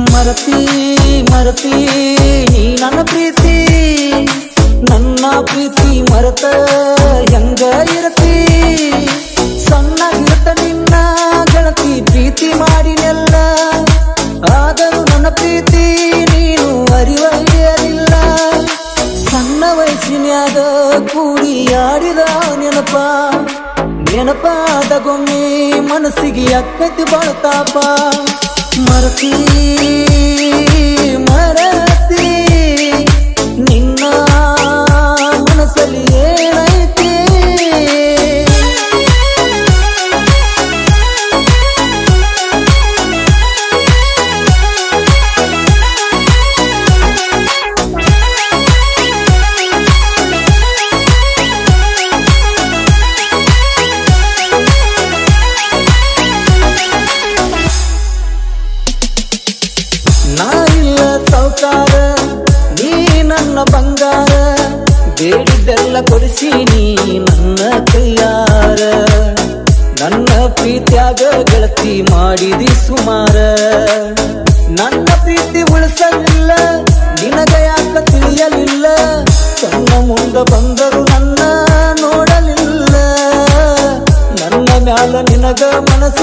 ಮರತಿ ಮರತಿ, ನೀ ನನ್ನ ಪ್ರೀತಿ ನನ್ನ ಪ್ರೀತಿ ಮರತ ಹೆಂಗ ಇರತಿ? ಸಣ್ಣ ಇರತ ನಿನ್ನ ಗೆಳತಿ ಪ್ರೀತಿ ಮಾಡಿನೆಲ್ಲ, ಆದರೂ ನನ್ನ ಪ್ರೀತಿ ನೀನು ಅರಿವರಿಯಲಿಲ್ಲ ಸಣ್ಣ ವಯಸ್ಸಿನ್ಯಾಗ ಕೂಡಿ ಆಡಿದ ನೆನಪ ನೆನಪಾದಗೊಮ್ಮೆ ಮನಸ್ಸಿಗೆ ಅಕ್ಕತಿ ಬಳತಾಪ. ಮರತಿ ನಾ ಇಲ್ಲ ಸೌಕಾರ ನೀ ನನ್ನ ಬಂಗಾರ, ಬೇಡಿದ್ದೆಲ್ಲ ಕೊಡಿಸಿ ನೀ ನನ್ನ ಕೈಯಾರ. ನನ್ನ ಪ್ರೀತ್ಯಾಗ ಗೆಳತಿ ಮಾಡಿದಿ ಸುಮಾರ. ನನ್ನ ಪ್ರೀತಿ ಉಳಿಸಲಿಲ್ಲ, ನಿನಗ ಯಾಕ ತಿಳಿಯಲಿಲ್ಲ? ತನ್ನ ಮುಂದ ಬಂದರು ನನ್ನ ನೋಡಲಿಲ್ಲ. ನನ್ನ ಮ್ಯಾಲ ನಿನಗ ಮನಸ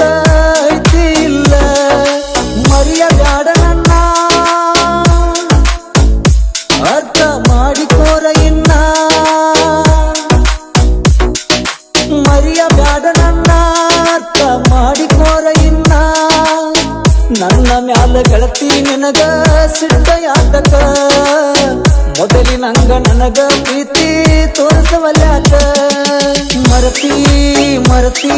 ಗೆಳತಿ ನಿನಗ ಸಿಟ್ಟ ಯಾತಕ ಮೊದಲಿನಂಗ ನನಗ ಪ್ರೀತಿ ತೋರಿಸವಲ್ಯಾಕ ಮರತಿ ಮರತಿ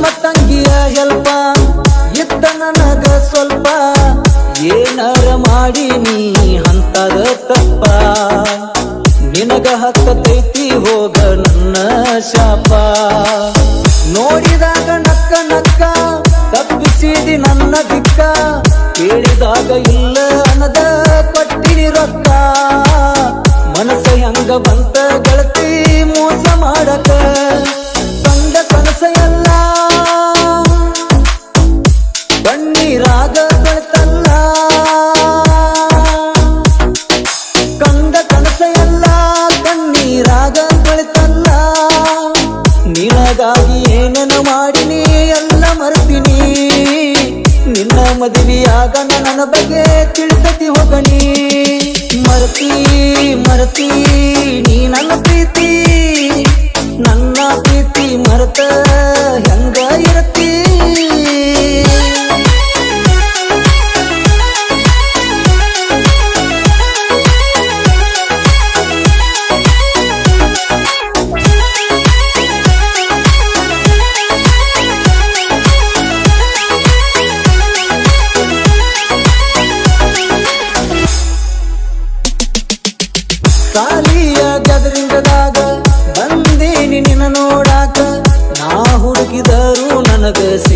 ನಿಮ್ಮ ತಂಗಿಯ ಹೆಲ್ಪ ಇದ್ದ ನನಗ ಸ್ವಲ್ಪ. ಏನಾರ ಮಾಡಿ ನೀ ಹಂತದ ತಪ್ಪ. ನಿನಗ ಹತ್ತತೈತಿ ಹೋಗ ನನ್ನ ಶಾಪ. ನೋಡಿದಾಗ ನಕ್ಕ ನಕ್ಕ ತಪ್ಪಿಸಿದಿ ನನ್ನ ದಿಕ್ಕ. ಕೇಳಿದಾಗ ಇಲ್ಲ ಅನ್ನದ ಕೊಟ್ಟಿನಿ ರೊಕ್ಕ. ಮನಸ್ಸ ಹೆಂಗ ಬಂತ ಗೆಳತಿ ಮೋಸ ಮಾಡಕ. ಮದುವೆಯಾಗ ನನ್ನ ಬಗ್ಗೆ ತಿಳಿಸತಿ ಹೋಗನಿ ಮರತಿ ಮರತಿ ನೀ ನನ್ನ ಪ್ರೀತಿ ನನ್ನ ಪ್ರೀತಿ ಮರತ.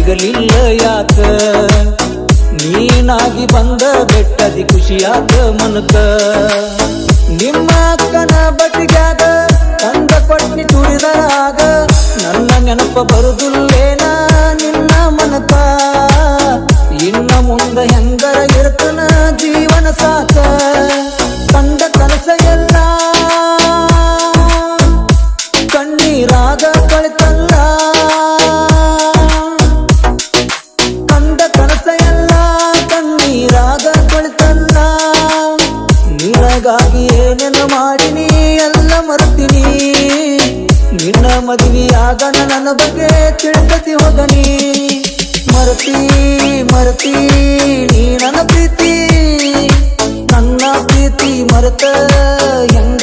ಸಿಗಲಿಲ್ಲ ಯಾಕ? ನೀನಾಗಿ ಬಂದ ಬೆಟ್ಟದಿ ಖುಷಿಯಾದ ಮನಕ. ನಿಮ್ಮ ಅಕ್ಕನ ಬಟ್ಟಿಗಾದ ತಂದ ಕೊಟ್ಟಿ ತುಳಿದಾಗ ನನ್ನ ನೆನಪ ಬರುದಿಲ್ಲೇನ ಮದುವೆಯಾಗ ನನ್ನ ಬಗ್ಗೆ ತಿಳ್ಕತಿ ಹೋಗನಿ ಮರತಿ ಮರತಿ ನೀ ನನ್ನ ಪ್ರೀತಿ. ನನ್ನ ಪ್ರೀತಿ ಮರತ ಹೆಂಗ